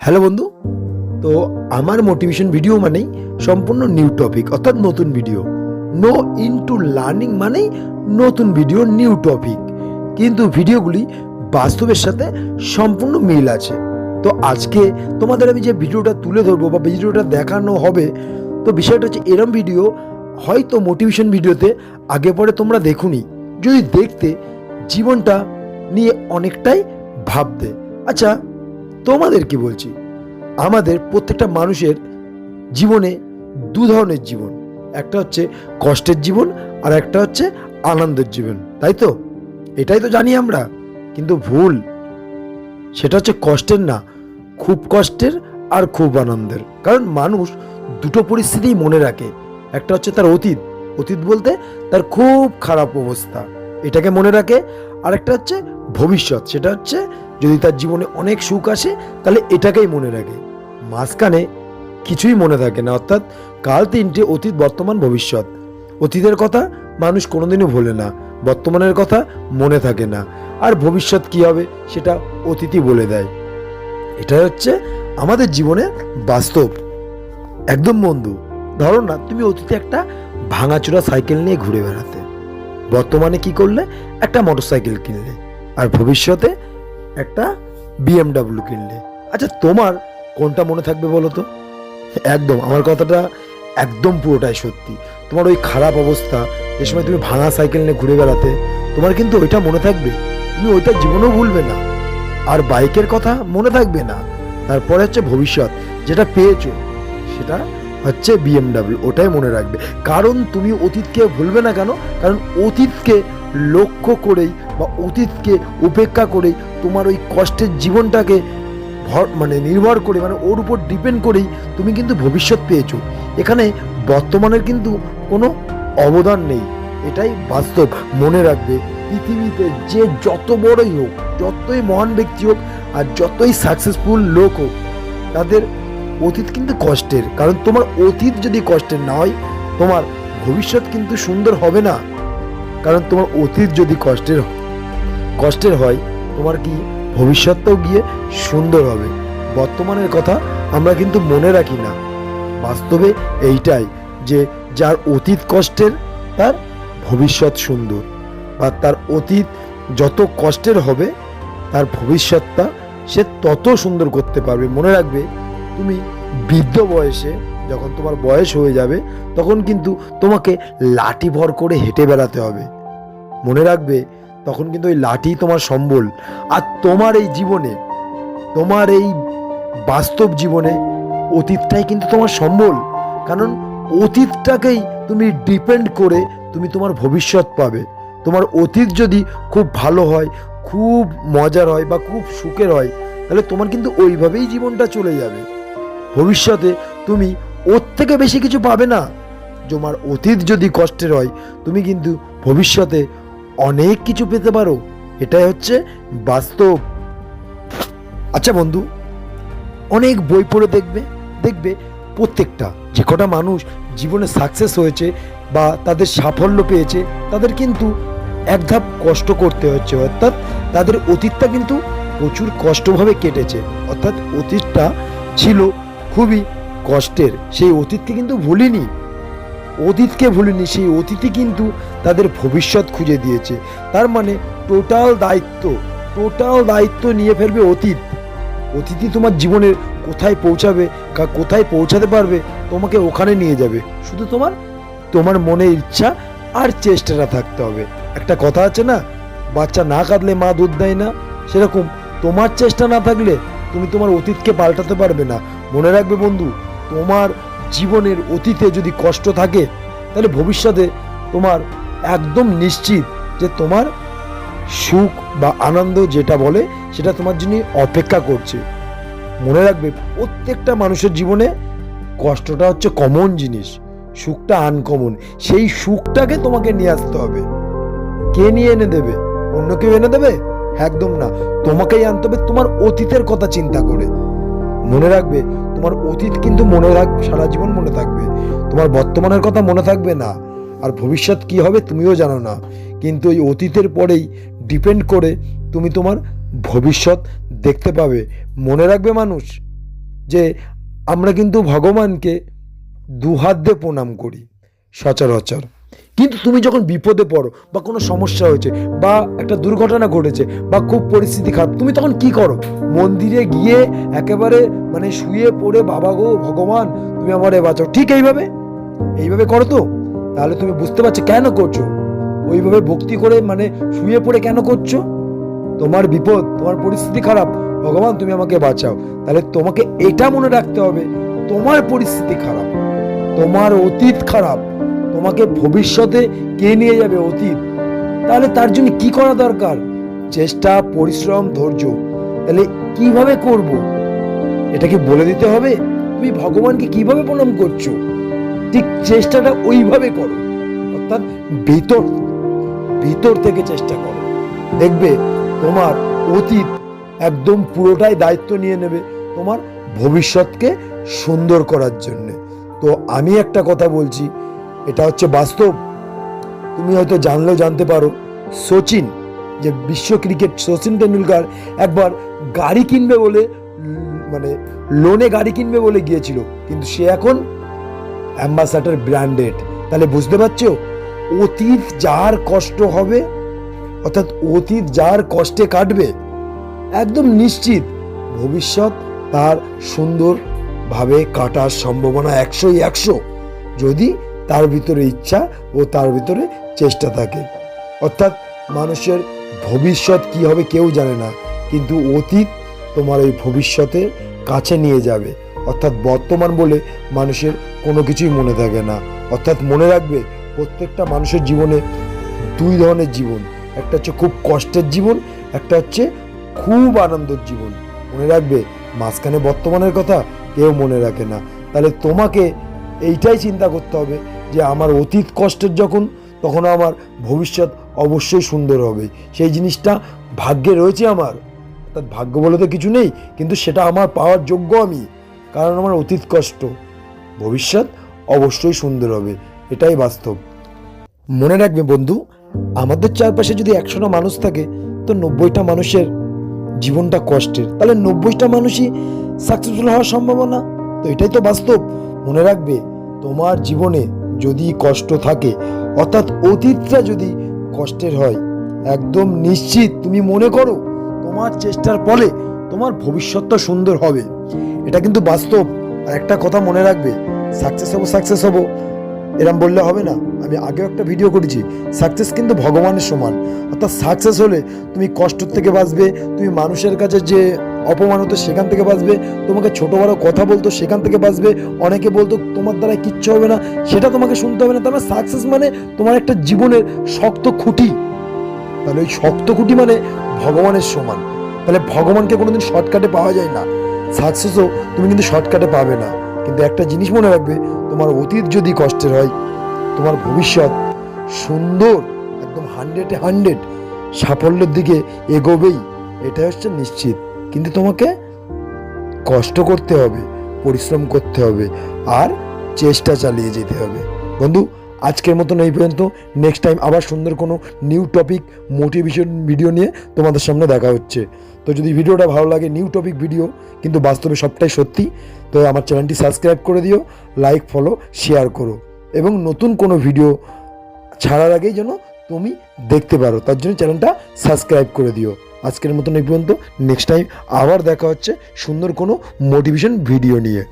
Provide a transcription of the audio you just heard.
Hello বন্ধু, তো আমার মোটিভেশন ভিডিও মানেই সম্পূর্ণ নিউ টপিক অর্থাৎ নতুন ভিডিও নো ইনটু লার্নিং মানেই নতুন ভিডিও নিউ টপিক কিন্তু ভিডিওগুলি বাস্তবের সাথে সম্পূর্ণ মিল আছে। তো আজকে তোমাদের আমি যে ভিডিওটা তুলে ধরবো বা ভিডিওটা দেখানো হবে, তো বিষয়টা হচ্ছে এরম ভিডিও হয়তো মোটিভেশন ভিডিওতে আগে পরে তোমরা দেখুনি। যদি দেখতে জীবনটা নিয়ে অনেকটাই ভাবতে। আচ্ছা তোমাদের কি বলছি? আমাদের প্রত্যেকটা মানুষের জীবনে দু ধরনের জীবন। একটা হচ্ছে কষ্টের জীবন আর একটা হচ্ছে আনন্দের জীবন। তাই তো? এটাই তো জানি আমরা। কিন্তু ভুল, সেটা হচ্ছে কষ্টের না, খুব কষ্টের আর খুব আনন্দের। কারণ মানুষ দুটো পরিস্থিতিই মনে রাখে। একটা হচ্ছে তার অতীত অতীত বলতে তার খুব খারাপ অবস্থা, এটাকে মনে রাখে। আর একটা হচ্ছে ভবিষ্যৎ, সেটা হচ্ছে যদি তার জীবনে অনেক সুখ আসে, তাহলে এটাকেই মনে রাখে। মাঝখানে কিছুই মনে থাকে না, অর্থাৎ কাল তিনটে অতীত, বর্তমান, ভবিষ্যৎ। অতীতের কথা মানুষ কোনোদিনও ভোলে না, বর্তমানের কথা মনে থাকে না। আর ভবিষ্যৎ কি হবে, সেটা অতীতই বলে দেয়। এটাই হচ্ছে আমাদের জীবনের বাস্তব। একদম বন্ধু, ধরো না, তুমি অতীতে একটা ভাঙাচোরা সাইকেল নিয়ে ঘুরে বেড়াতে। বর্তমানে কি করলে? একটা মোটরসাইকেল কিনলে। আর ভবিষ্যতে একটা বিএমডাব্লিউ কিনলে। আচ্ছা তোমার কোনটা মনে থাকবে বলো তো? একদম, আমার কথাটা একদম পুরোটাই সত্যি। তোমার ওই খারাপ অবস্থা, যে সময় তুমি ভাঙা সাইকেল নিয়ে ঘুরে বেড়াতে, তোমার কিন্তু ওইটা মনে থাকবে। তুমি ওইটা জীবনেও ভুলবে না। আর বাইকের কথা মনে থাকবে না। তারপরে হচ্ছে ভবিষ্যৎ, যেটা পেয়েছ, সেটা হচ্ছে বিএমডাব্লিউ ওটাই মনে রাখবে। কারণ তুমি অতীতকে ভুলবে না কেন? কারণ অতীতকে লক্ষ্য করেই বা অতীতকে উপেক্ষা করেই তোমার ওই কষ্টের জীবনটাকে ভর মানে নির্ভর করে মানে ওর উপর ডিপেন্ড করেই তুমি কিন্তু ভবিষ্যৎ পেয়েছ। এখানে বর্তমানের কিন্তু কোনো অবদান নেই। এটাই বাস্তব মনে রাখবে পৃথিবীতে যে যত বড়ই হোক, যতই মহান ব্যক্তি হোক আর যতই সাকসেসফুল লোক হোক, তাদের অতীত কিন্তু কষ্টের। কারণ তোমার অতীত যদি কষ্টের না হয়, তোমার ভবিষ্যৎ কিন্তু সুন্দর হবে না। কারণ তোমার অতীত যদি কষ্টের কষ্টের হয়, তোমার কি ভবিষ্যৎটাও গিয়ে সুন্দর হবে? বর্তমানের কথা আমরা কিন্তু মনে রাখি না। বাস্তবে এইটাই যে যার অতীত কষ্টের, তার ভবিষ্যৎ সুন্দর। বা তার অতীত যত কষ্টের হবে, তার ভবিষ্যৎটা সে তত সুন্দর করতে পারবে। মনে রাখবে, তুমি বৃদ্ধ বয়সে যখন তোমার বয়স হয়ে যাবে, তখন কিন্তু তোমাকে লাঠি ভর করে হেঁটে বেড়াতে হবে। মনে রাখবে, তখন কিন্তু ওই লাঠি তোমার সম্বল। আর তোমার এই জীবনে, তোমার এই বাস্তব জীবনে অতীতটাই কিন্তু তোমার সম্বল। কারণ অতীতটাকেই তুমি ডিপেন্ড করে তুমি তোমার ভবিষ্যৎ পাবে। তোমার অতীত যদি খুব ভালো হয়, খুব মজার হয় বা খুব সুখের হয়, তাহলে তোমার কিন্তু ওইভাবেই জীবনটা চলে যাবে। ভবিষ্যতে তুমি ওর থেকে বেশি কিছু পাবে না। তোমার অতীত যদি কষ্টের হয়, তুমি কিন্তু ভবিষ্যতে অনেক কিছু পেতে পারো। এটাই হচ্ছে বাস্তব। আচ্ছা বন্ধু, অনেক বই পড়ে দেখবে দেখবে প্রত্যেকটা, যে কটা মানুষ জীবনে সাকসেস হয়েছে বা তাদের সাফল্য পেয়েছে, তাদের কিন্তু এক ধাপ কষ্ট করতে হচ্ছে। অর্থাৎ তাদের অতীতটা কিন্তু প্রচুর কষ্টভাবে কেটেছে। অর্থাৎ অতীতটা ছিল খুবই কষ্টের, সেই অতীতকে কিন্তু ভুলিনি। অতীতকে ভুলিনি, সেই অতীতই কিন্তু তাদের ভবিষ্যৎ খুঁজে দিয়েছে। তার মানে টোটাল দায়িত্ব টোটাল দায়িত্ব নিয়ে ফেলবে অতীত। অতীতই তোমার জীবনের কোথায় পৌঁছাবে, কা, কোথায় পৌঁছাতে পারবে, তোমাকে ওখানে নিয়ে যাবে। শুধু তোমার তোমার মনে ইচ্ছা আর চেষ্টাটা থাকতে হবে। একটা কথা আছে না, বাচ্চা না কাঁদলে মা দুধ দেয় না। সেরকম তোমার চেষ্টা না থাকলে তুমি তোমার অতীতকে পাল্টাতে পারবে না। মনে রাখবে বন্ধু তোমার জীবনের অতীতে যদি কষ্ট থাকে, তাহলে ভবিষ্যতে তোমার একদম নিশ্চিত যে তোমার সুখ বা আনন্দ যেটা বলে, সেটা তোমার জন্য অপেক্ষা করছে। মনে রাখবে, প্রত্যেকটা মানুষের জীবনে কষ্টটা হচ্ছে কমন জিনিস, সুখটা আনকমন সেই সুখটাকে তোমাকে নিয়ে আসতে হবে। কে নিয়ে এনে দেবে? অন্য কেউ এনে দেবে? একদম না। তোমাকেই আনতে হবে তোমার অতীতের কথা চিন্তা করে। মনে রাখবে, তোমার অতীত কিন্তু মনে রাখ, সারা জীবন মনে থাকবে। তোমার বর্তমানের কথা মনে থাকবে না। আর ভবিষ্যৎ কি হবে তুমিও জানো না। কিন্তু ওই অতীতের পরেই ডিপেন্ড করে তুমি তোমার ভবিষ্যৎ দেখতে পাবে। মনে রাখবে মানুষ যে আমরা কিন্তু ভগবানকে দুহাত দিয়ে প্রণাম করি। সচরাচর। কিন্তু তুমি যখন বিপদে পড়ো বা কোনো সমস্যা হয়েছে বা একটা দুর্ঘটনা ঘটেছে বা খুব পরিস্থিতি খারাপ, তুমি তখন কি করো? মন্দিরে গিয়ে একেবারে মানে শুয়ে পড়ে, বাবা গো, ভগবান, তুমি আমারে বাঁচাও। ঠিক এইভাবে? এইভাবে করো তো। তাহলে তুমি বুঝতে পারছ কেন করছ? ওইভাবে ভক্তি করে মানে শুয়ে পড়ে কেন করছ? তোমার বিপদ, তোমার পরিস্থিতি খারাপ, ভগবান, তুমি আমাকে বাঁচাও। তাহলে তোমাকে এটা মনে রাখতে হবে, তোমার পরিস্থিতি খারাপ, তোমার অতীত খারাপ। তোমাকে ভবিষ্যতে কে নিয়ে যাবে অতীত? তাহলে তার জন্য কি করা দরকার? চেষ্টা, পরিশ্রম, ধৈর্য। তাহলে কীভাবে করব? এটা কি বলে দিতে হবে? তুমি ভগবানকে কীভাবে প্রণাম করছ? ঠিক চেষ্টাটা ওইভাবে করো। অর্থাৎ ভিতর ভিতর থেকে চেষ্টা করো। দেখবে তোমার অতীত একদম পুরোটাই দায়িত্ব নিয়ে নেবে তোমার ভবিষ্যৎকে সুন্দর করার জন্যে। তো আমি একটা কথা বলছি এটা হচ্ছে বাস্তব। তুমি হয়তো জানলেও জানতে পারো সচিন যে বিশ্ব ক্রিকেট সচিন টেন্ডুলকার একবার গাড়ি কিনবে বলে মানে লোনে গাড়ি কিনবে বলে গিয়েছিল। কিন্তু সে এখন অ্যাম্বাসাডার ব্র্যান্ডেড। তাহলে বুঝতে পারছ? অতীত যার কষ্ট হবে, অর্থাৎ অতীত যার কষ্টে কাটবে, একদম নিশ্চিত ভবিষ্যৎ তার সুন্দরভাবে কাটার সম্ভাবনা একশোই একশো। যদি তার ভিতরে ইচ্ছা ও তার ভিতরে চেষ্টা থাকে। অর্থাৎ মানুষের ভবিষ্যৎ কি হবে কেউ জানে না, কিন্তু অতীত তোমার ওই ভবিষ্যতের কাছে নিয়ে যাবে। অর্থাৎ বর্তমান বলে মানুষের কোনো কিছুই মনে থাকে না। অর্থাৎ মনে রাখবে, প্রত্যেকটা মানুষের জীবনে দুই ধরনের জীবন। একটা হচ্ছে খুব কষ্টের জীবন, একটা হচ্ছে খুব আনন্দের জীবন। মনে রাখবে, মাঝখানে বর্তমানের কথা কেউ মনে রাখে না। তাহলে তোমাকে এইটাই চিন্তা করতে হবে যে আমার অতীত কষ্টের যখন তখন আমার ভবিষ্যৎ অবশ্যই সুন্দর হবে। সেই জিনিসটা ভাগ্যে রয়েছে আমার। অর্থাৎ ভাগ্য বলে তো কিছু নেই, কিন্তু সেটা আমার পাওয়ার যোগ্য আমি। কারণ আমার অতীত কষ্ট, ভবিষ্যৎ অবশ্যই সুন্দর হবে। এটাই বাস্তব। মনে রাখবে বন্ধু, আমাদের চারপাশে যদি একশোটা মানুষ থাকে, তো নব্বইটা মানুষের জীবনটা কষ্টের। তাহলে নব্বইটা মানুষই সাকসেসফুল হওয়ার সম্ভাবনা? তো এটাই তো বাস্তব। মনে রাখবে, তোমার জীবনে যদি কষ্ট থাকে, অর্থাৎ অতীতটা যদি কষ্টের হয়, একদম নিশ্চিত তুমি মনে করো তোমার চেষ্টার ফলে তোমার ভবিষ্যৎটা সুন্দর হবে। এটা কিন্তু বাস্তব। আর একটা কথা মনে রাখবে সাকসেস হব সাকসেস হব। এরম বললে হবে না। আমি আগেও একটা ভিডিও করেছি সাকসেস কিন্তু ভগবানের সমান। অর্থাৎ সাকসেস হলে তুমি কষ্ট থেকে বাঁচবে, তুমি মানুষের কাছে যে অপমান হতো সেখান থেকে বাঁচবে, তোমাকে ছোটো বড়ো কথা বলতো সেখান থেকে বাঁচবে, অনেকে বলতো তোমার দ্বারা কিচ্ছু হবে না, সেটা তোমাকে শুনতে হবে না, তার মানে সাকসেস মানে তোমার একটা জীবনের শক্ত খুঁটি। তাহলে ওই শক্ত খুঁটি মানে ভগবানের সমান। তাহলে ভগবানকে কোনোদিন শর্টকাটে পাওয়া যায় না। সাকসেসও তুমি কিন্তু শর্টকাটে পাবে না। কিন্তু একটা জিনিস মনে রাখবে, তোমার অতীত যদি কষ্টের হয়, তোমার ভবিষ্যৎ সুন্দর, একদম হান্ড্রেডে হান্ড্রেড সাফল্যের দিকে এগোবেই এটা হচ্ছে নিশ্চিত। কিন্তু তোমাকে কষ্ট করতে হবে, পরিশ্রম করতে হবে আর চেষ্টা চালিয়ে যেতে হবে। বন্ধু, আজকের মতন এই পর্যন্ত। নেক্সট টাইম আবার সুন্দর কোনো নিউ টপিক মোটিভেশন ভিডিও নিয়ে তোমাদের সামনে দেখা হচ্ছে। তো যদি ভিডিওটা ভালো লাগে নিউ টপিক ভিডিও কিন্তু বাস্তবে সবটাই সত্যি, তো আমার চ্যানেলটি সাবস্ক্রাইব করে দিও লাইক ফলো শেয়ার করো। এবং নতুন কোনো ভিডিও ছাড়ার আগেই যেন তুমি দেখতে পারো। তার জন্য চ্যানেলটা সাবস্ক্রাইব করে দিও। আজকের মতন এই পর্যন্ত। নেক্সট টাইম আবার দেখা হচ্ছে সুন্দর কোনো মোটিভেশন ভিডিও নিয়ে।